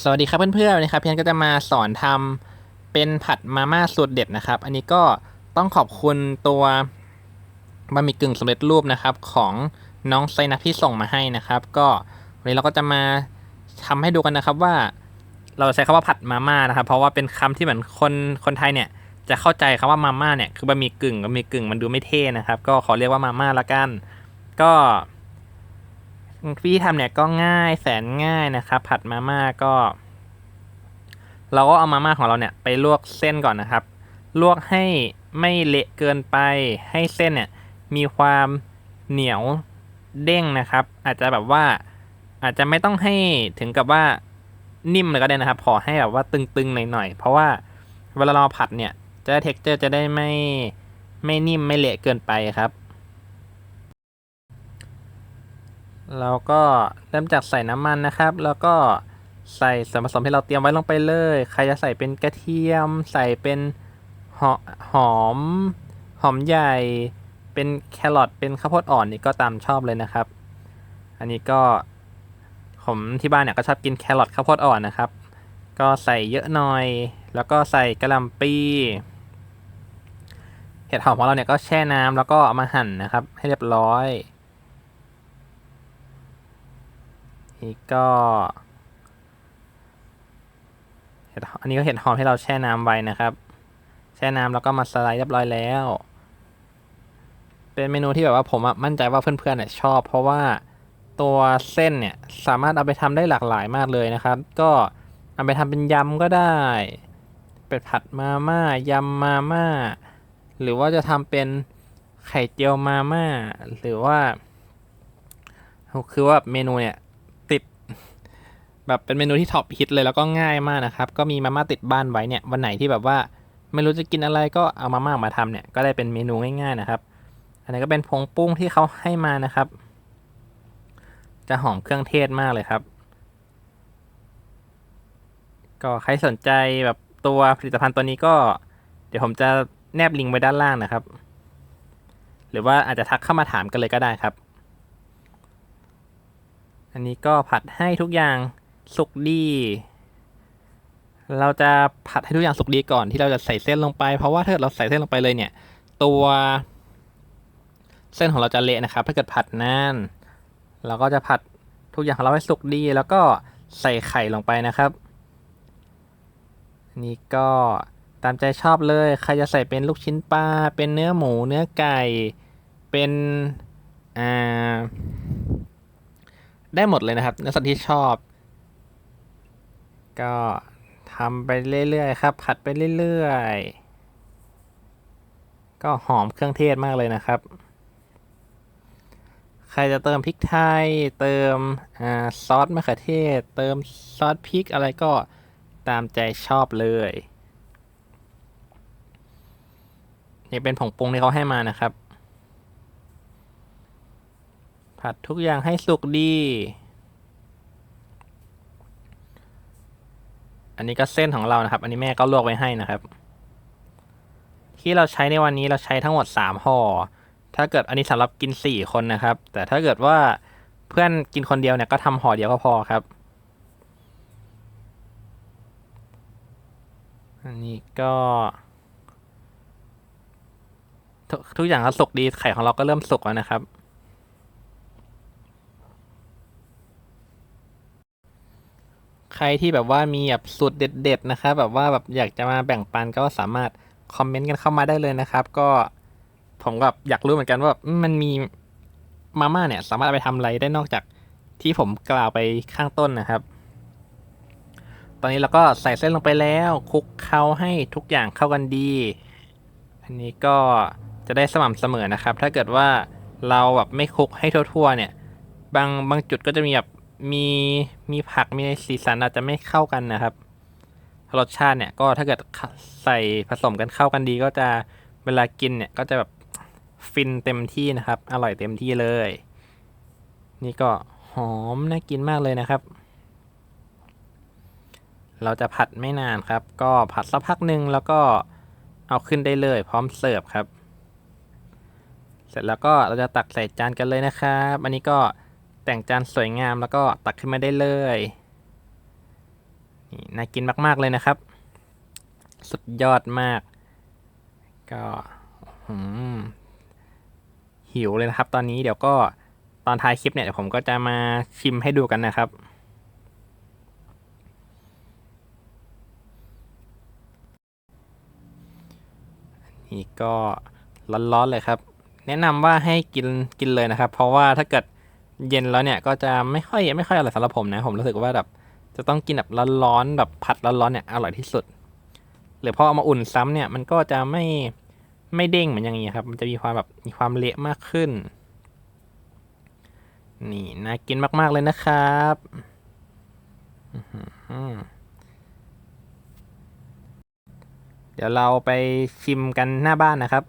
สวัสดีครับเพื่อนๆนนะครับเพียนก็จะมาสอนทำเป็นผัดมาม่าสูตรเด็ดนะครับ อันนี้ก็ต้องขอบคุณตัวบะหมี่กึ่งสำเร็จรูปนะครับของน้องไซนักที่ส่งมาให้นะครับ ก็วันนี้เราก็จะมาทำให้ดูกันนะครับว่า เราใช้คำว่าผัดมาม่านะครับ เพราะว่าเป็นคำที่เหมือนคนคนไทยเนี่ย จะเข้าใจคำว่ามาม่าเนี่ยคือบะหมี่กึ่งบะหมี่กึ่งมันดูไม่เท่นะครับ ก็ขอเรียกว่ามาม่าละกัน ก็ วิธีทำเนี่ยก็ง่ายแสนง่ายนะครับ ผัดมาม่าก็ เราก็เอามาม่าของเราเนี่ยไปลวกเส้นก่อนนะครับ ลวกให้ไม่เละเกินไป ให้เส้นเนี่ยมีความเหนียวเด้งนะครับ อาจจะแบบว่าอาจจะไม่ต้องให้ถึงกับว่านิ่มเลยก็ได้นะครับ พอให้แบบว่าตึงๆหน่อยๆ เพราะว่าเวลาเราผัดเนี่ยจะเท็กเจอร์จะได้ไม่ไม่นิ่มไม่เละเกินไปครับ เราก็เริ่มจากใส่น้ำมันนะครับ แล้วก็ใส่ส่วนผสมที่เราเตรียมไว้ลงไปเลย ใครจะใส่เป็นกระเทียม ใส่เป็นหอหอม หอมใหญ่ เป็นแครอท เป็นข้าวโพดอ่อนนี่ก็ตามชอบเลยนะครับ อันนี้ก็ผมที่บ้านเนี่ยก็ชอบกินแครอทข้าวโพดอ่อนนะครับ ก็ใส่เยอะหน่อย แล้วก็ใส่กระหล่ำปีเห็ดหอมของเราเนี่ยก็แช่น้ำแล้วก็เอามาหั่นนะครับ ให้เรียบร้อย นี่ก็อันนี้ก็เห็ดหอมให้เราแช่น้ำไว้นะครับ แช่น้ำแล้วก็มาสไลด์เรียบร้อยแล้ว เป็นเมนูที่แบบว่าผมมั่นใจว่าเพื่อนๆเนี่ยชอบ เพราะว่าตัวเส้นเนี่ยสามารถเอาไปทำได้หลากหลายมากเลยนะครับ ก็เอาไปทำเป็นยำก็ได้ เป็ดผัดมาม่ายำมาม่า หรือว่าจะทำเป็นไข่เจียวมาม่า หรือว่า คือว่าเมนูเนี่ย แบบเป็นเมนูที่ท็อปฮิตเลยแล้วก็ง่ายมากนะครับ ก็มีมาม่าติดบ้านไว้เนี่ยวันไหนที่แบบว่าไม่รู้จะกินอะไรก็เอามาม่ามาทำเนี่ยก็ได้เป็นเมนูง่ายๆนะครับ อันนี้ก็เป็นผงปรุงที่เขาให้มานะครับ จะหอมเครื่องเทศมากเลยครับ ก็ใครสนใจแบบตัวผลิตภัณฑ์ตัวนี้ก็ เดี๋ยวผมจะแนบลิงก์ไว้ด้านล่างนะครับ หรือว่าอาจจะทักเข้ามาถามกันเลยก็ได้ครับ อันนี้ก็ผัดให้ทุกอย่าง สุกดี เราจะผัดให้ทุกอย่างสุกดีก่อนที่เราจะใส่เส้นลงไป เพราะว่าถ้าเราใส่เส้นลงไปเลยเนี่ย ตัวเส้นของเราจะเละนะครับ ถ้าเกิดผัดนานเราก็จะผัดทุกอย่างของเราให้สุกดี แล้วก็ใส่ไข่ลงไปนะครับนนี้ก็ตามใจชอบเลย ใครจะใส่เป็นลูกชิ้นปลา เป็นเนื้อหมู เนื้อไก่ เป็นอ่าได้หมดเลยนะครับเนื้อสัตว์ที่ชอบ ก็ทำไปเรื่อยๆครับ ผัดไปเรื่อยๆ ก็หอมเครื่องเทศมากเลยนะครับ ใครจะเติมพริกไทย เติมอซอสมะเขือเทศ เติมซอสพริกอะไรก็ตามใจชอบเลยนี่เป็นผงปรุงที่เขาให้มานะครับ ผัดทุกอย่างให้สุกดี อันนี้ก็เส้นของเรานะครับ อันนี้แม่ก็ลวกไว้ให้นะครับ ที่เราใช้ในวันนี้เราใช้ทั้งหมดสามห่อถ้าเกิดอันนี้สำหรับกินสี่คนนะครับ แต่ถ้าเกิดว่าเพื่อนกินคนเดียวเนี่ยก็ทำห่อเดียวก็พอครับ อันนี้ก็ทกทุกอย่างก็สุกดีไข่ของเราก็เริ่มสุกแล้วนะครับ ใครที่แบบว่ามีแบบสูตรเด็ด ๆ นะครับแบบว่าแบบอยากจะมาแบ่งปันก็สามารถคอมเมนต์กันเข้ามาได้เลยนะครับ ก็ผมก็อยากรู้เหมือนกันว่ามันมีมาม่าเนี่ย สามารถไปทำอะไรได้นอกจากที่ผมกล่าวไปข้างต้นนะครับ ตอนนี้เราก็ใส่เส้นลงไปแล้วคลุกเคล้าให้ทุกอย่างเข้ากันดี อันนี้ก็จะได้สม่ำเสมอนะครับ ถ้าเกิดว่าเราแบบไม่คลุกให้ทั่วๆเนี่ย บางบางจุดก็จะมีแบบ มีมีผักมีสีสันอาจจะไม่เข้ากันนะครับ รสชาติเนี่ยก็ถ้าเกิดใส่ผสมกันเข้ากันดีก็จะเวลากินเนี่ยก็จะแบบฟินเต็มที่นะครับ อร่อยเต็มที่เลย นี่ก็หอมน่ากินมากเลยนะครับ เราจะผัดไม่นานครับ ก็ผัดสักพักหนึ่งแล้วก็เอาขึ้นได้เลย พร้อมเสิร์ฟครับ เสร็จแล้วก็เราจะตักใส่จานกันเลยนะครับ อันนี้ก็ แต่งจานสวยงามแล้วก็ตักขึ้นมาได้เลยน่ากินมากๆเลยนะครับ สุดยอดมาก ก็หิวเลยนะครับ ตอนนี้เดี๋ยวก็ตอนท้ายคลิปเนี่ยเดี๋ยวผมก็จะมาชิมให้ดูกันนะครับ นี่ก็ร้อนๆเลยครับ แนะนำว่าให้กินกินเลยนะครับ เพราะว่าถ้าเกิด เย็นแล้วเนี่ยก็จะไม่ค่อยไม่ค่อยอร่อยสำหรับผมนะ ผมรู้สึกว่าแบบจะต้องกินแบบร้อนๆแบบผัดร้อนๆเนี่ยอร่อยที่สุด หรือพอเอามาอุ่นซ้ำเนี่ยมันก็จะไม่ไม่เด้งเหมือนอย่างนี้ครับ มันจะมีความแบบมีความเละมากขึ้น นี่น่ากินมาก ๆ เลยนะครับเดี๋ยวเราไปชิมกันหน้าบ้านนะครับ